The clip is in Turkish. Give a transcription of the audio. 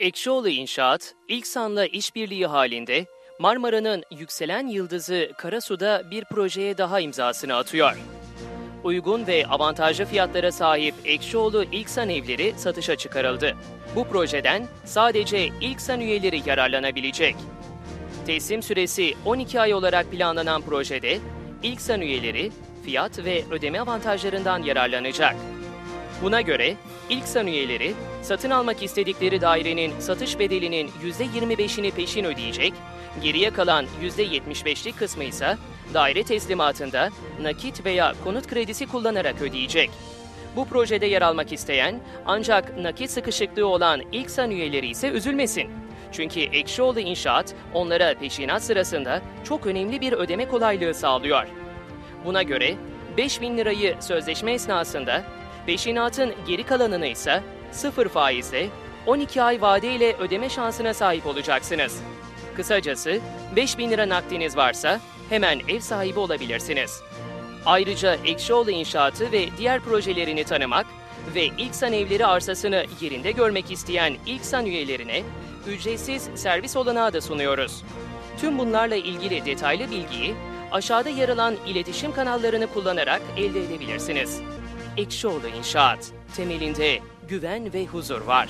Ekşioğlu İnşaat, İlksan'la işbirliği halinde Marmara'nın yükselen yıldızı Karasu'da bir projeye daha imzasını atıyor. Uygun ve avantajlı fiyatlara sahip Ekşioğlu İlksan evleri satışa çıkarıldı. Bu projeden sadece İlksan üyeleri yararlanabilecek. Teslim süresi 12 ay olarak planlanan projede İlksan üyeleri fiyat ve ödeme avantajlarından yararlanacak. Buna göre İlksan üyeleri satın almak istedikleri dairenin satış bedelinin %25'ini peşin ödeyecek, geriye kalan %75'lik kısmı ise daire teslimatında nakit veya konut kredisi kullanarak ödeyecek. Bu projede yer almak isteyen ancak nakit sıkışıklığı olan İlksan üyeleri ise üzülmesin. Çünkü Ekşioğlu İnşaat onlara peşinat sırasında çok önemli bir ödeme kolaylığı sağlıyor. Buna göre 5000 lirayı sözleşme esnasında, peşinatın geri kalanını ise sıfır faizle 12 ay vadeyle ödeme şansına sahip olacaksınız. Kısacası 5000 lira nakdiniz varsa hemen ev sahibi olabilirsiniz. Ayrıca Ekşioğlu İnşaatı ve diğer projelerini tanımak ve İlksan Evleri arsasını yerinde görmek isteyen İlksan üyelerine ücretsiz servis olanağı da sunuyoruz. Tüm bunlarla ilgili detaylı bilgiyi aşağıda yer alan iletişim kanallarını kullanarak elde edebilirsiniz. Ekşioğlu İnşaat, temelinde güven ve huzur var.